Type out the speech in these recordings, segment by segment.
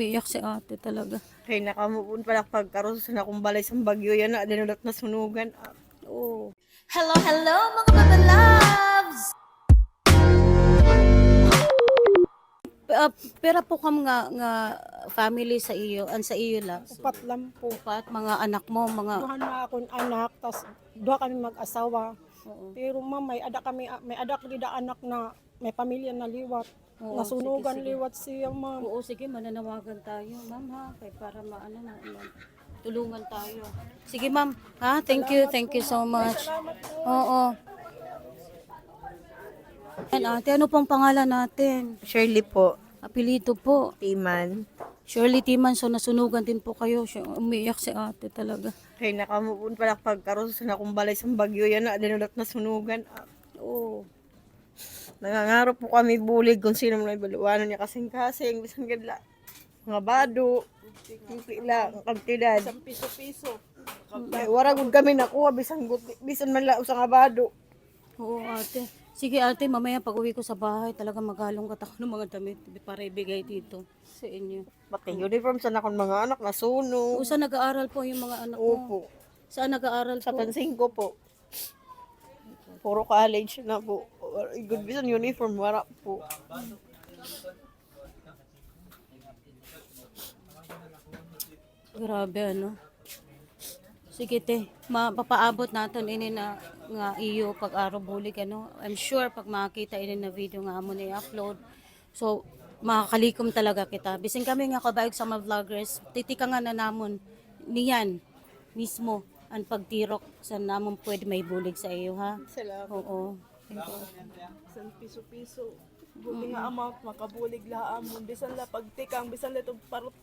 umiiyak si ate talaga. Kay nakamupun pala pagkaroon sa nakong balay sa bagyo yan na dinulot na sunugan. Ah, Oo. Hello, hello mga baba loves! Uh, pero po kam nga, nga family sa iyo, an sa iyo la. Upat lang po. Upat, mga anak mo, mga... Duhan na akong anak, tas duha kami mag-asawa. Oo. Pero ma'am, may ada kami, may ada dida anak na may pamilya na liwat. Oo, Nasunugan sige, sige. liwat siya ma'am. Oo, sige, mananawagan tayo, ma'am ha, kay para maano na, ma- tulungan tayo. Sige, ma'am, ha? Thank you, thank you so much. Oo. Yan, ate, ano pong pangalan natin? Shirley po, Apelido po. Timan. Shirley Timan, so nasunugan din po kayo. Siya, umiiyak si ate talaga. Kay nakamupun pala pagkaroon sa nakong balay sa bagyo yan na dinulot na sunugan. Ah, Oo. Nangangaro po kami bulig kung sino man baluwanan niya kasing-kasing. Bisan gadla. Mga bado. Hindi lang. Ang kantidad. Piso-piso. Kay waragod kami nakuha. Bisan, guti- bisan man lang sa nga bado. Oo, ate. Sige, ate, mamaya pag uwi ko sa bahay, talaga maghalongkat ako ng mga damit para ibigay dito sa inyo. Pati uniform sa nakon mga anak na sunog. O, saan nag-aaral po yung mga anak mo? Opo. Saan nag-aaral Sa po? pansin ko po. Puro college na po. Good bisan uniform. Wala po. Grabe, ano? Sige, te. Mapapaabot natin ini na nga iyo pag araw bulig, ano? I'm sure pag makita ini na video nga mo na i-upload. So, makakalikom talaga kita. Bisin kami nga kabayog sa mga vloggers, titika nga na namon niyan mismo ang pagtirok sa namon pwede may bulig sa iyo, ha? Salamat. Oo. Bisan piso-piso. Buti nga amount makabulig laha amon. Bisan la pagtikang, bisan la itong parot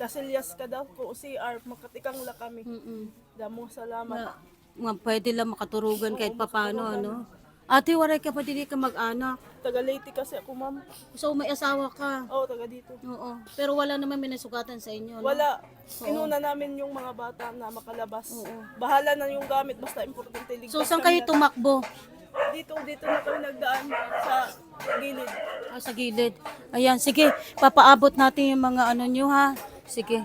kasilyas ka daw po CR, makatikang la kami. Mm-mm. Damo salamat. Nga, pwede lang makaturugan kahit papano, ano? Ate, waray ka pa dili ka mag-anak. Taga Leyte kasi ako ma'am. So, may asawa ka. Oo, taga dito. Oo. Pero wala naman minasugatan sa inyo. no? Wala. Inuna namin yung mga bata na makalabas. Oo. Bahala na yung gamit, basta importante ligtas So, saan kayo tumakbo? Dito, dito na kami nagdaan sa gilid. Ah, sa gilid. Ayan, sige. Papaabot natin yung mga ano nyo, ha? Sige.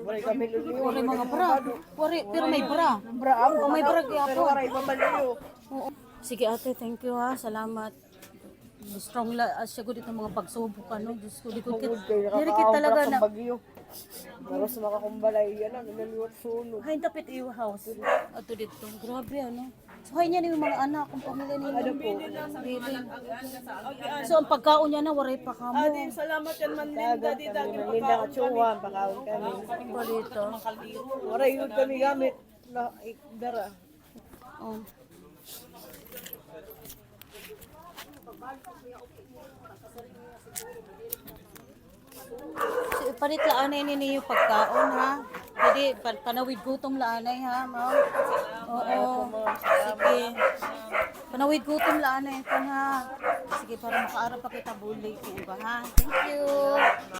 Wala kami luliyo. Wari mga bra. Wari, pero may bra. Bra. Oh, may bra Pero gyapon. wala ibabaliyo. Oo. Sige ate, thank you ha. Salamat. Strong la uh, siya gud itong mga pagsubok ano. Diyos ko, di ko kit. Diri kit talaga na. sa bagyo. Maros makakumbalay yan ang naliwat sunog. Hay tapit iyo house. Ato dito. Grabe ano. So hay niya ni yung mga anak kung pamilya ni ano po. So ang pagkaon niya na waray pa kamo. Adi, salamat yan man Linda. Di dagi Linda ka tsuwan, pakaon kami. Dito. Wala yun kami gamit. Na, dara. Oh. Si palit laanay ni niyo pagkaon ha. Pan panawid gutom laanay ha, ma'am. Oo. Sige. Panawid gutom laanay kan ha. Sige para makaarap pa kita bulig, ba ha. Thank you.